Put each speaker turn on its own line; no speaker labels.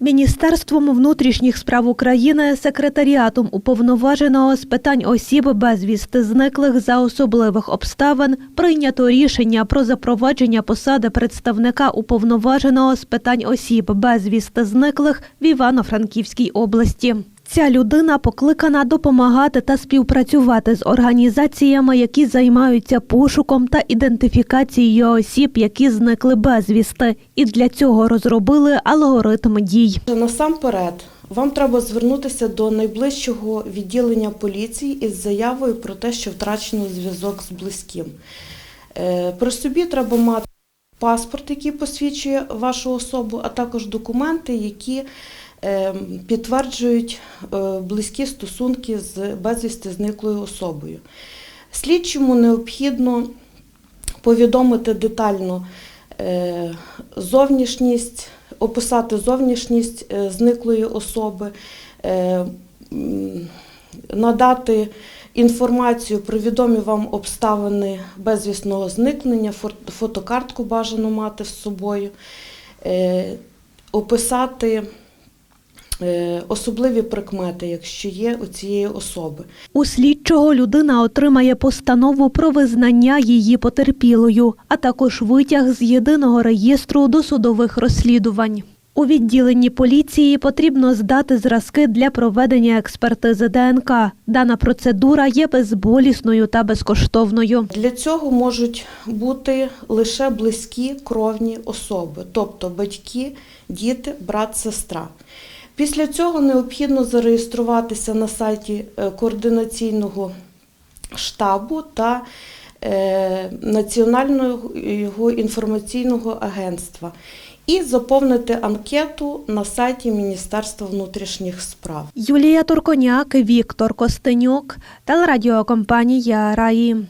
Міністерством внутрішніх справ України, секретаріатом уповноваженого з питань осіб безвісти зниклих за особливих обставин прийнято рішення про запровадження посади представника уповноваженого з питань осіб безвісти зниклих в Івано-Франківській області. Ця людина покликана допомагати та співпрацювати з організаціями, які займаються пошуком та ідентифікацією осіб, які зникли безвісти, і для цього розробили алгоритм дій.
Насамперед, вам треба звернутися до найближчого відділення поліції із заявою про те, що втрачено зв'язок з близьким. Е, При собі треба мати паспорт, який посвідчує вашу особу, а також документи, які підтверджують е, близькі стосунки з безвісти зниклою особою. Слідчому необхідно повідомити детально е, зовнішність, описати зовнішність е, зниклої особи, е, надати інформацію про відомі вам обставини безвісного зникнення, фотокартку бажано мати з собою, е, описати е, особливі прикмети, якщо є у цієї особи.
У слідчого людина отримає постанову про визнання її потерпілою, а також витяг з єдиного реєстру досудових розслідувань. У відділенні поліції потрібно здати зразки для проведення експертизи ДНК. Дана процедура є безболісною та безкоштовною.
Для цього можуть бути лише близькі кровні особи, тобто батьки, діти, брат, сестра. Після цього необхідно зареєструватися на сайті е, координаційного штабу та е, Національного інформаційного агентства і заповнити анкету на сайті Міністерства внутрішніх справ.
Юлія Турконяк, Віктор Костенюк, телерадіокомпанія Раї.